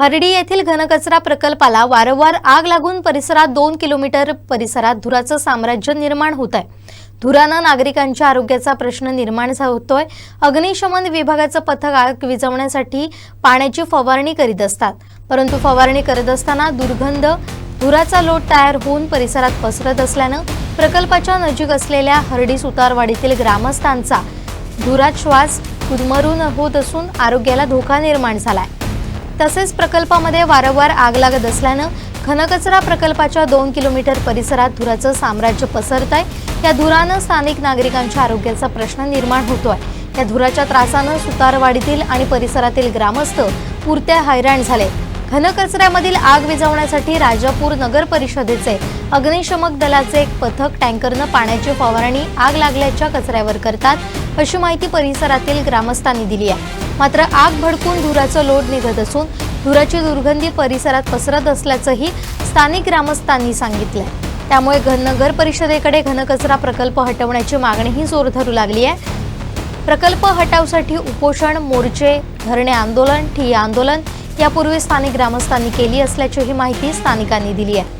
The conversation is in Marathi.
हर्डी येथील घनकचरा प्रकल्पाला वारंवार आग लागून परिसरात दोन किलोमीटर परिसरात धुराचं साम्राज्य निर्माण होत आहे. धुरानं नागरिकांच्या आरोग्याचा प्रश्न निर्माण होतोय. अग्निशमन विभागाचं पथक आग विझवण्यासाठी पाण्याची फवारणी करीत असतात. परंतु फवारणी करत असताना दुर्गंध धुराचा लोट तयार होऊन परिसरात पसरत असल्यानं प्रकल्पाच्या नजीक असलेल्या हर्डी सुतारवाडीतील ग्रामस्थांचा धुरात श्वास गुदमरून होत असून आरोग्याला धोका निर्माण झालाय. तसेच प्रकल्पामध्ये वारंवार आग लागत असल्यानं घनकचरा प्रकल्पाच्या दोन किलोमीटर परिसरात धुराचं साम्राज्य पसरत आहे. या धुरानं स्थानिक नागरिकांच्या आरोग्याचा प्रश्न निर्माण होतोय. या धुराच्या त्रासानं सुतारवाडीतील आणि परिसरातील ग्रामस्थ पुरत्या हैराण झाले. घनकचऱ्यामधील आग विझवण्यासाठी राजापूर नगर परिषदेचे अग्निशमक दलाचे एक पथक टँकरनं पाण्याची फवारणी आग लागल्याच्या कचऱ्यावर करतात अशी माहिती परिसरातील ग्रामस्थांनी दिली आहे. मात्र आग भडकून धुराचं लोड निघत असून धुराची दुर्गंधी परिसरात पसरत असल्याचंही स्थानिक ग्रामस्थांनी सांगितलंय. त्यामुळे घन परिषदेकडे घनकचरा प्रकल्प हटवण्याची मागणीही जोर धरू लागली आहे. प्रकल्प हटावसाठी उपोषण मोर्चे धरणे आंदोलन ठिय्या आंदोलन यापूर्वी स्थानिक ग्रामस्थांनी केली असल्याचीही माहिती स्थानिकांनी दिली आहे.